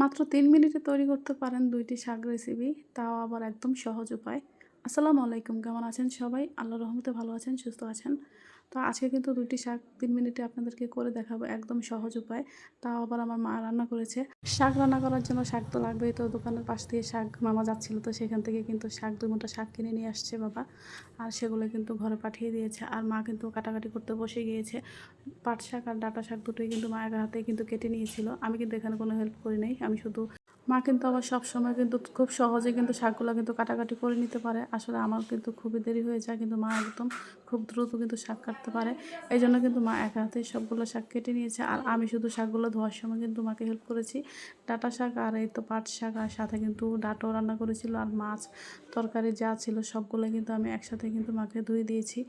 মাত্র তিন মিনিটে তৈরি করতে পারেন দুইটি শাক রেসিপি তাও আবার একদম সহজ উপায়। আসসালামু আলাইকুম, কেমন আছেন সবাই? আল্লাহ রহমতে ভালো আছেন, সুস্থ আছেন। তো আজকে কিন্তু দুইটি শাক তিন মিনিটে আপনাদেরকে করে দেখাবো, একদম সহজ উপায়। তাও আবার আমার মা রান্না করেছে। শাক রান্না করার জন্য শাক তো লাগবেই তো, দোকানের পাশ দিয়ে শাক মামা যাচ্ছিল তো সেখান থেকে কিন্তু শাক, দুই মোটা শাক কিনে নিয়ে আসছে বাবা। আর সেগুলো কিন্তু ঘরে পাঠিয়ে দিয়েছে। আর মা কিন্তু কাটাকাটি করতে বসে গিয়েছে। পাট শাক আর ডাটা শাক দুটোই কিন্তু মায়ের হাতে কিন্তু কেটে নিয়েছিল। আমি কিন্তু এখানে কোনো হেল্প করি নাই। আমি শুধু মা কিন্তু আবার সব সময় কিন্তু খুব সহজে কিন্তু শাকগুলো কিন্তু কাটাকাটি করে নিতে পারে। আসলে আমার কিন্তু খুবই দেরি হয়ে যায়, কিন্তু মা একদম খুব দ্রুত কিন্তু শাক কাটতে পারে। এই জন্য কিন্তু মা একা হাতেই সবগুলো শাক কেটে নিয়েছে, আর আমি শুধু শাকগুলো ধোয়ার সময় কিন্তু মাকে হেল্প করেছি। ডাটা শাক আর এই তো পাট শাক, আর সাথে কিন্তু ডাটাও রান্না করেছিল, আর মাছ, তরকারি যা ছিল সবগুলো কিন্তু আমি একসাথে কিন্তু মাকে ধুয়ে দিয়েছি।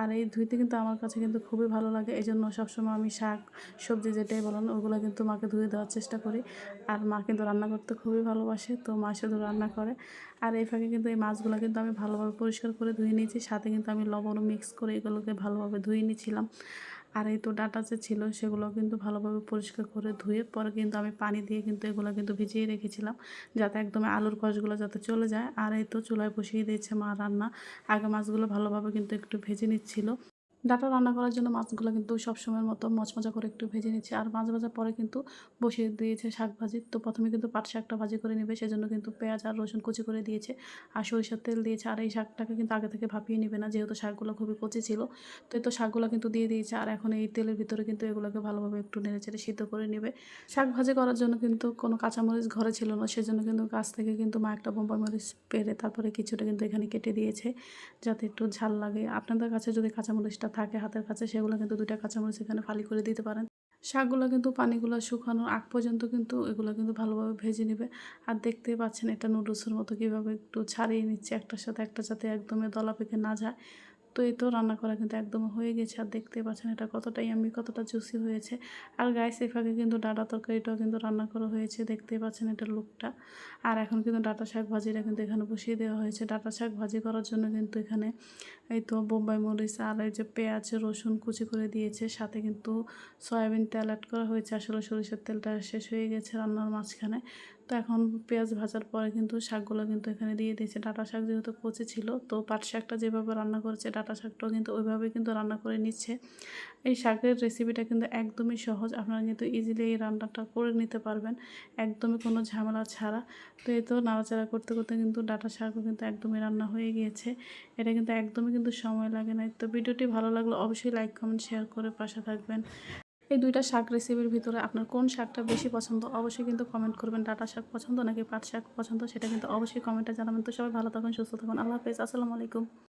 আর এই ধুইতে কিন্তু আমার কাছে কিন্তু খুবই ভালো লাগে এই জন্য সবসময় আমি শাক, সবজি যেটাই বলেন, ওগুলো কিন্তু মাকে ধুয়ে দেওয়ার চেষ্টা করি। আর মা কিন্তু রান্না করতে খুবই ভালোবাসে, তো মা শুধু রান্না করে। আর এই ফাঁকে কিন্তু এই মাছগুলো কিন্তু আমি ভালোভাবে পরিষ্কার করে ধুয়ে নিয়েছি, সাথে কিন্তু আমি লবণও মিক্স করে এগুলোকে ভালোভাবে ধুয়ে নিয়েছিলাম। আর এই তো ডাটা যে ছিল সেগুলো কিন্তু ভালোভাবে পরিষ্কার করে ধুয়ে পরে কিন্তু আমি পানি দিয়ে কিন্তু এগুলো কিন্তু ভিজিয়ে রেখেছিলাম, যাতে একদম আলুর কষগুলো যাতে চলে যায়। আর এই তো চুলায় বসিয়ে দিয়েছে মা রান্না। আগে মাছগুলো ভালোভাবে কিন্তু একটু ভেজে নিচ্ছিল। ডাটা রান্না করার জন্য মাছগুলো কিন্তু সবসময়ের মতো মচমচা করে একটু ভেজে নিচ্ছে। আর মাছ ভাজার পরে কিন্তু বসিয়ে দিয়েছে শাক ভাজি। তো প্রথমে কিন্তু পাট শাকটা ভাজি করে নেবে, সেজন্য কিন্তু পেঁয়াজ আর রসুন কুচি করে দিয়েছে। আর সরিষার তেল দিয়েছে, আর এই শাকটাকে কিন্তু আগে থেকে ভাপিয়ে নেবে না, যেহেতু শাকগুলো খুবই কচি ছিল। তো এই তো শাকগুলো কিন্তু দিয়ে দিয়েছে, আর এখন এই তেলের ভিতরে কিন্তু এগুলোকে ভালোভাবে একটু নেড়ে চেড়ে সিদ্ধ করে নেবে। শাক ভাজি করার জন্য কিন্তু কোনো কাঁচামরিচ ঘরে ছিল না, সেজন্য কিন্তু গাছ থেকে কিন্তু মা একটা বোম্বাই মরিচ পেরে তারপরে কিছুটা কিন্তু এখানে কেটে দিয়েছে, যাতে একটু ঝাল লাগে। আপনাদের কাছে যদি কাঁচামরিচটা থাকে হাতের কাছে, সেগুলো কিন্তু দুইটা কাঁচামরিচ এখানে ফালি করে দিতে পারেন। শাকগুলো কিন্তু পানিগুলো শুকানোর আগ পর্যন্ত কিন্তু এগুলো কিন্তু ভালোভাবে ভেজে নেবে। আর দেখতে পাচ্ছেন এটা নুডলসের মতো কীভাবে একটু ছাড়িয়ে নিচ্ছে একটার সাথে একটা যাতে একদমই দলা পেকে না যায়। তো এই তো রান্না করা কিন্তু একদম হয়ে গেছে আর দেখতে পাচ্ছেন এটা কতটাই আমি, কতটা জুসি হয়েছে। আর গায়ে এই ফাঁকে কিন্তু ডাটা তরকারিটাও কিন্তু রান্না করা হয়েছে, দেখতে পাচ্ছেন এটা লুকটা আর এখন কিন্তু ডাটা শাক ভাজিটা কিন্তু এখানে বসিয়ে দেওয়া হয়েছে। ডাটা শাক ভাজি করার জন্য কিন্তু এখানে এই তো বোম্বাই মরিচ আর এই যে পেঁয়াজ, রসুন কুচি করে দিয়েছে। সাথে কিন্তু সয়াবিন তেল অ্যাড করা হয়েছে। আসলে সরিষার তেলটা শেষ হয়ে গেছে রান্নার মাঝখানে। তো এখন পেঁয়াজ ভাজার পরে কিন্তু শাকগুলো কিন্তু এখানে দিয়ে দিয়েছে। ডাটা শাক যেহেতু কচি ছিল, তো পাট শাকটা যেভাবে রান্না করেছে, ডাটা শাকটাও কিন্তু ওইভাবে কিন্তু রান্না করে নিচ্ছে। এই শাকের রেসিপিটা কিন্তু একদমই সহজ, আপনারা কিন্তু ইজিলি এই রান্নাটা করে নিতে পারবেন, একদমই কোনো ঝামেলা ছাড়া। তো এই তো নাড়াচাড়া করতে করতে কিন্তু ডাটা শাকও কিন্তু একদমই রান্না হয়ে গিয়েছে, এটা কিন্তু একদমই কিন্তু সময় লাগে না তো ভিডিওটি ভালো লাগলে অবশ্যই লাইক কমেন্ট শেয়ার করে পাশে থাকবেন। এই দুইটা শাক রেসিপির ভিতরে আপনার কোন শাকটা বেশি পছন্দ, অবশ্যই কিন্তু কমেন্ট করবেন। ডাটা শাক পছন্দ নাকি পাট শাক পছন্দ, সেটা কিন্তু অবশ্যই কমেন্টে জানাবেন। তো সবাই ভালো থাকুন, সুস্থ থাকুন। আল্লাহ হাফেজ। আসসালামু আলাইকুম।